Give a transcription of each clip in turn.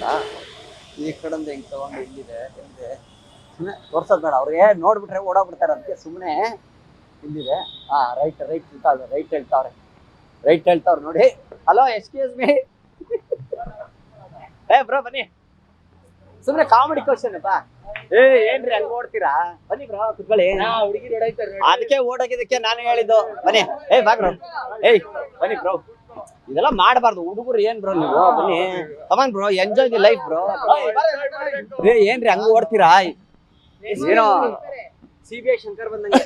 ಈ ಕಡೆಯಿಂದ ಹಿಂಗ್ ತಗೊಂಡು ಇಲ್ಲಿದೆ. ಹಿಂದೆ ಸುಮ್ಮನೆ ತೋರ್ಸೋದು ಬೇಡ. ಅವ್ರಿಗೆ ನೋಡ್ಬಿಟ್ರೆ ಓಡಾಬಿಡ್ತಾರೆ ಅದಕ್ಕೆ ಸುಮ್ಮನೆ ಇಲ್ಲಿದೆ. ಹಾ ರೈಟ್ ರೈಟ್ ಹೇಳ್ತಾವ್ರೆ ರೈಟ್ ಹೇಳ್ತಾವ್ರೆ. ರೈಟ್ ಹೇಳ್ತಾವ್ರೆ ನೋಡಿ. ಹಲೋ ಎಕ್ಸ್ಕ್ಯೂಸ್ ಮೀ ಏ ಬ್ರೋ ಬನ್ನಿ. ಸುಮ್ಮನೆ ಕಾಮಿಡಿ ಕ್ವಶನ್ ಅಪ್ಪ. ಏ ಏನ್ರಿ ಹಂಗ ಓಡ್ತೀರಾ? ಬನ್ನಿ ಬ್ರೋ ಕುತ್ಕೊಳ್ಳಿ. ಅದಕ್ಕೆ ಓಡೋಗಿದ್ದಕ್ಕೆ ನಾನು ಹೇಳಿದ್ದು. ಬನ್ನಿ. ಏ ಬಾ ಬ್ರೋ ಏಯ್ ಬನ್ನಿ ಬ್ರೋ ಇದೆಲ್ಲ ಮಾಡಬಾರ್ದು. ಹುಡುಗರು ಏನ್ ಬ್ರೋ ನೀವು? ಬನ್ನಿ. Come on bro enjoy the life bro ಏ ಏನ್ರಿ ಹಂಗ ಓಡ್ತೀರಾ? ಏನೋ ಸಿಬಿಐ ಶಂಕರ್ ಬಂದಂಗೆ.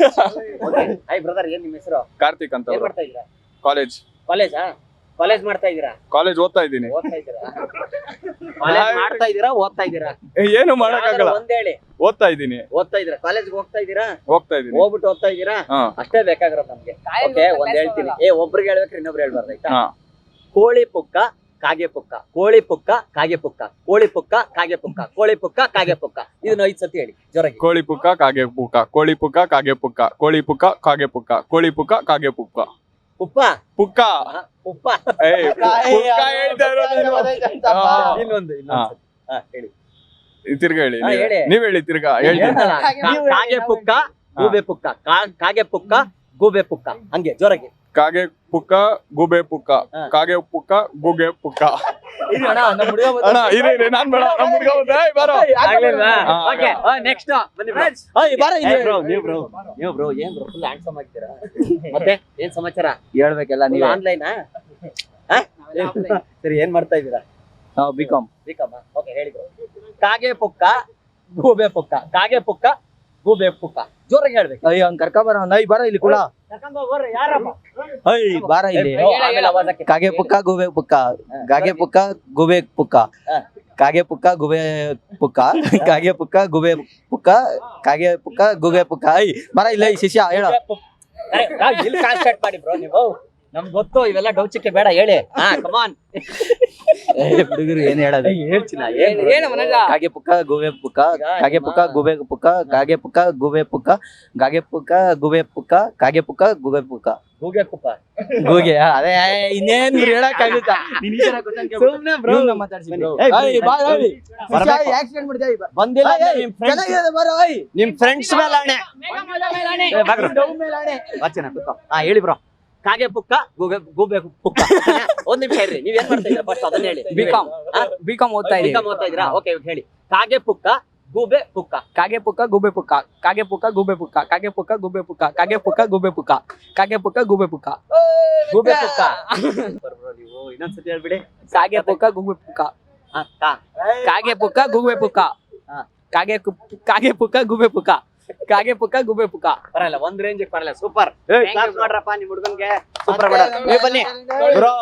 ಐ ಬ್ರದರ್ ಏನ್ ನಿಮ್ಮ ಹೆಸರು? ಕಾರ್ತಿಕ್ ಅಂತ ಏನ್ ಮಾಡ್ತಾ ಇದ್ದೀರಾ? ಕಾಲೇಜ್ ಕಾಲೇಜಾ ಕಾಲೇಜ್ ಮಾಡ್ತಾ ಇದ್ದೀರಾ? ಕಾಲೇಜ್ ಓದ್ತಾ ಇದ್ದೀನಿ. ಓದ್ತಾ ಇದ್ದೀರಾ? ಕಾಲೇಜ್ ಮಾಡ್ತಾ ಇದೀರಾ ಓದ್ತಾ ಇದೀರಾ ಏನು ಮಾಡಕ್ಕಾಗಲ್ಲ. ಒಂದ್ ಹೇಳಿ. ಓದ್ತಾ ಇದ್ದೀನಿ. ಓದ್ತಾ ಇದೀರಾ ಕಾಲೇಜ್ ಹೋಗ್ತಾ ಇದ್ದೀರಾ? ಹೋಗ್ತಾ ಇದ್ದೀನಿ. ಹೋಗ್ಬಿಟ್ಟು ಓದ್ತಾ ಇದ್ದೀರಾ? ಅಷ್ಟೇ ಬೇಕಾಗಿರೋದು ನಮ್ಗೆ. ಓಕೆ ಒಂದ್ ಹೇಳ್ತೀನಿ. ಏ ಒಬ್ರಿಗೆ ಹೇಳ್ಬೇಕ್ರೆ ಇನ್ನೊಬ್ರು ಹೇಳ್ಬಾರ್ದು ಆಯ್ತಾ? ಹಾ. ಕೋಳಿ ಪುಕ್ಕ ಕಾಗೆ ಪುಕ್ಕ ಕೋಳಿ ಪುಕ್ಕ ಕಾಗೆ ಪುಕ್ಕ ಕೋಳಿ ಪುಕ್ಕ ಕಾಗೆ ಪುಕ್ಕ ಕೋಳಿ ಪುಕ್ಕ ಕಾಗೆ ಪುಕ್ಕ ಇದನ್ನ ಐದ್ ಸತಿ ಹೇಳಿ. ಜೋರಾಗಿ. ಕೋಳಿ ಪುಕ್ಕ ಕಾಗೆ ಪುಕ್ಕ ಕೋಳಿ ಪುಕ್ಕ ಕಾಗೆ ಪುಕ್ಕ ಕೋಳಿ ಪುಕ್ಕ. ಕಾಗೆ ಪುಕ್ಕ ಕೋಳಿ ಪುಕ್ಕ ಕಾಗೆ ಪುಕ್ಕ ಉಪ್ಪ ಪುಕ್ಕ ಉಪ್ಪ ಏಯ್ ಪುಕ್ಕ ಹೇಳ್ತಾ ನೀನು. ಹಾ. ಇನ್ನೊಂದು ಇನ್ನೊಂದು ಸತಿ. ಹೇಳಿ. ತಿರ್ಗಾ ಹೇಳಿ ನೀವೇ. ಹೇಳಿ. ನೀವ್ ಹೇಳಿ ತಿರ್ಗಾ. ಹೇಳ್ತೀನಿ. ಹೇಳ್ದಲ್ಲ, ಕಾಗೆ ಪುಕ್ಕ ಗೂಬೆ ಪುಕ್ಕ. ಕಾಗೆ ಪುಕ್ಕ ಗೂಬೆ ಪುಕ್ಕ. ಹಂಗೆ ಜೋರಾಗಿ. ಕಾಗೆ ಪುಕ್ಕ ಗುಬೆ ಪುಕ್ಕ. ಕಾಗೆ ಪುಕ್ಕ ಗುಗೆ ಪುಕ್ಕ. ಅಣ್ಣ, ಇರಿ ಇರಿ ನಾನ್ ಬೇಡ ನಮ್ ಹುಡ್ಗ ಬಂದ, ಏಯ್ ಬಾರೋ. ಬನ್ನಿ ನೀವು ನೀವು ಏನ್? ಮತ್ತೆ ಏನ್ ಸಮಾಚಾರ? ಹೇಳ್ಬೇಕಲ್ಲ ನೀವು. ಆನ್ಲೈನ್ ಸರಿ ಏನ್ ಮಾಡ್ತಾ ಇದ್ದೀರಾ? ನಾವು B Com B Com okay ಹೇಳಿ bro. ಕಾಗೆ ಪುಕ್ಕ ಗೂಬೆ ಪುಕ್ಕ. ಕಾಗೆ ಪುಕ್ಕ ಗೂಬೆ ಪುಕ್ಕ. ಜೋರಾಗಿ ಹೇಳ್ಬೇಕು. ಅಯ್ಯ ಅವ್ನ್ ಕರ್ಕ ಬರೋ ನೈ ಬರ ಇಲ್ಲಿ ಕೂಡ ಅಯ್ಯ ಬಾರ ಇಲ್ಲಿ. ಕಾಗೆ ಪುಕ್ಕ ಗುಬೆ ಪುಕ್ಕ. ಕಾಗೆ ಪುಕ್ಕ ಗುಬೆ ಪುಕ್ಕ. ಕಾಗೆ ಪುಕ್ಕ ಗುಬೆ ಪುಕ್ಕ. ಕಾಗೆ ಪುಕ್ಕ ಗುಬೆ ಪುಕ್ಕ. ಕಾಗೆ ಪುಕ್ಕ ಗುಬೆ ಪುಕ್ಕ. ಐ ಬರ ಇಲ್ಲ ಶಿಷ್ಯ ಹೇಳ. ನಮ್ಗೆ ಗೊತ್ತು ಇವೆಲ್ಲ ಡೌಚಿಕೆ ಬೇಡ ಹೇಳಿ. ಹಾ ಕಮಾನ್ ಹುಡುಗರು ಏನ್ ಹೇಳೋದು? ಏನ್ ಕಾಗೆ ಪುಕ್ಕ ಗುಬೆ ಪುಕ್ಕ ಕಾಗೆ ಪುಕ್ಕ ಗುಬೆ ಪುಕ್ಕ ಕಾಗೆ ಪುಕ್ಕ ಗುಬೆ ಪುಕ್ಕ ಗಾಗೆ ಪುಕ್ಕ ಗುಬೆ ಪುಕ್ಕ ಕಾಗೆ ಪುಕ್ಕ ಗುಬೆ ಪುಕ್ಕ. ಗೂಗೆ ಕುಪ್ಪ ಗೂಗೆ ಅದೇ ಇನ್ನೇನ್ ಹೇಳಕ್ ಆಗುತ್ತ ಸುಮ್ನೆ. ಬಂದಿಲ್ಲ ನಿಮ್ ಫ್ರೆಂಡ್ಸ್ ಮೇಲೆ ಆಣೆ. ಹಾ ಹೇಳಿ ಬ್ರೋ ಕಾಗೆ ಪುಕ್ಕ ಗೂಬೆ ಗೂಬೆ ಪುಕ್ಕ ಒಂದ್ ನಿಮಿಷ ಹೇಳ್ರಿ ನೀವ್ ಏನ್ ಮಾಡ್ತಾ ಇದ್ದೀರಾ ಫಸ್ಟ್ ಅದನ್ನ ಹೇಳಿ ಬಿಕಾಂ ಬಿಕಾಂ ಓದ್ತಾ ಇದೀವಿ ಬಿಕಾಮ್ ಓದ್ತಾ ಇದ್ದೀರಾ ಓಕೆ ಹೇಳಿ ಕಾಗೆ ಪುಕ್ಕ ಗೂಬೆ ಪುಕ್ಕ ಕಾಗೆ ಪುಕ್ಕ ಗುಬೆ ಪುಕ್ಕ ಕಾಗೆ ಪುಕ್ಕ ಗೂಬೆ ಪುಕ್ಕ ಕಾಗೆ ಪುಕ್ಕ ಗುಬೆ ಪುಕ್ಕ ಕಾಗೆ ಪುಕ್ಕ ಗೂಬೆ ಪುಕ್ಕ ಕಾಗೆ ಪುಕ್ಕ ಗೂಬೆ ಪುಕ್ಕ ಗೂಬೆ ಪುಕ್ಕ ನೀವು ಇನ್ನೊಂದ್ಸತಿ ಹೇಳ್ಬಿಡಿ ಕಾಗೆ ಪುಕ್ಕ ಗೂಬೆ ಪುಕ್ಕ ಕಾಗೆ ಪುಕ್ಕ ಗೂಬೆ ಪುಕ್ಕ ಹಾ. ಕಾಗೆ ಕಾಗೆ ಪುಕ್ಕ ಗೂಬೆ ಪುಕ್ಕ ಕಾಗೆ ಪುಕ್ಕ ಗುಬೆ ಪುಕ್ಕ. ಬರಲ್ಲ ಒಂದ್ ರೇಂಜ್ ಬರಲ್ಲ ಸೂಪರ್ ಮಾಡ್ರಪ್ಪ ನಿಮ್ ಹುಡುಗನ್ಗೆ. ಸೂಪರ್ ಬನ್ನಿ. ಬ್ರೋ